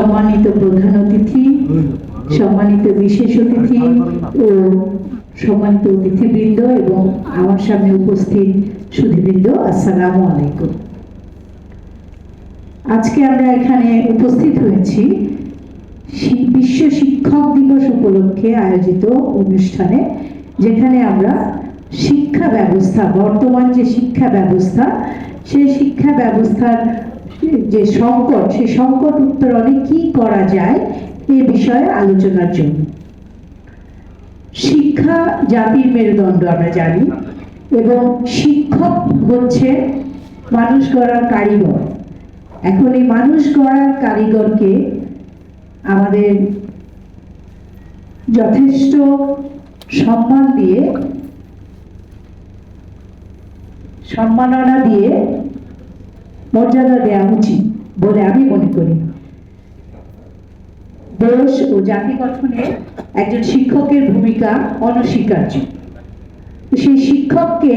সম্মানিত প্রধান অতিথি, সম্মানিত বিশেষ অতিথি ও সম্মানিত অতিথিবৃন্দ এবং আমার সামনে উপস্থিত সুধীবৃন্দ, আসসালামু আলাইকুম। আজকে আমরা এখানে উপস্থিত হয়েছি বিশ্ব শিক্ষক দিবস উপলক্ষে আয়োজিত অনুষ্ঠানে, যেখানে আমরা শিক্ষা ব্যবস্থা, বর্তমান যে শিক্ষা ব্যবস্থা, সেই শিক্ষা ব্যবস্থার যে সংকট সেই সংকট উত্তরণে কি করা যায় এ বিষয়ে আলোচনার জন্য। শিক্ষা জাতির মেরুদণ্ড আমরা জানি এবং শিক্ষক হচ্ছে মানুষ গড়ার কারিগর। এখন এই মানুষ গড়ার কারিগরকে আমাদের যথেষ্ট সম্মান দিয়ে, সম্মাননা দিয়ে মর্যাদা দেওয়া উচিত বলে আমি মনে করি। দেশ ও জাতি গঠনে একজন শিক্ষকের ভূমিকা অনস্বীকার্য। সেই শিক্ষককে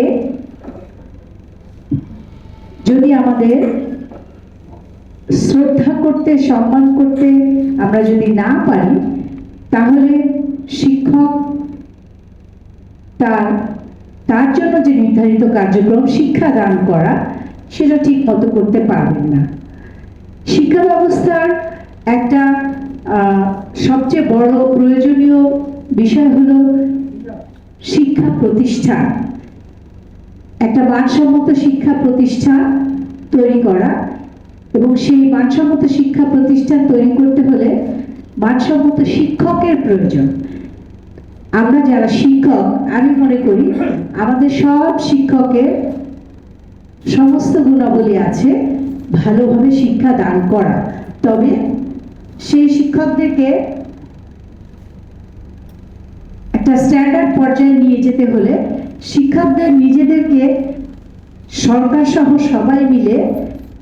যদি আমাদের শ্রদ্ধা করতে, সম্মান করতে আমরা যদি না পারি, তাহলে শিক্ষক তার তার জন্য যে নির্ধারিত কার্যক্রম শিক্ষা দান করা সেটা ঠিক মতো করতে পারবেন না। শিক্ষা ব্যবস্থার একটা সবচেয়ে বড় প্রয়োজনীয় বিষয় হলো শিক্ষা প্রতিষ্ঠান একটা মানসম্মত শিক্ষা প্রতিষ্ঠান তৈরি করা এবং সেই মানসম্মত শিক্ষা প্রতিষ্ঠান তৈরি করতে হলে মানসম্মত শিক্ষকের প্রয়োজন। আমরা যারা শিক্ষক, আমি মনে করি আমাদের সব শিক্ষকের সমস্ত গুণাবলী আছে, ভালোভাবে শিক্ষা দান করা। তবে সেই শিক্ষকদেরকে একটা স্ট্যান্ডার্ড পর্যায়ে নিয়ে যেতে হলে শিক্ষকদের নিজেদেরকে সরকার সহ সবাই মিলে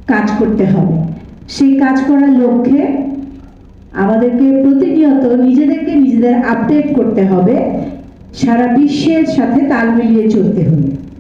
কাজ করতে হবে। সেই কাজ করার লক্ষ্যে আমাদেরকে প্রতিনিয়ত নিজেদেরকে নিজেদের আপডেট করতে হবে। সারা বিশ্বের সাথে তাল মিলিয়ে চলতে হবে।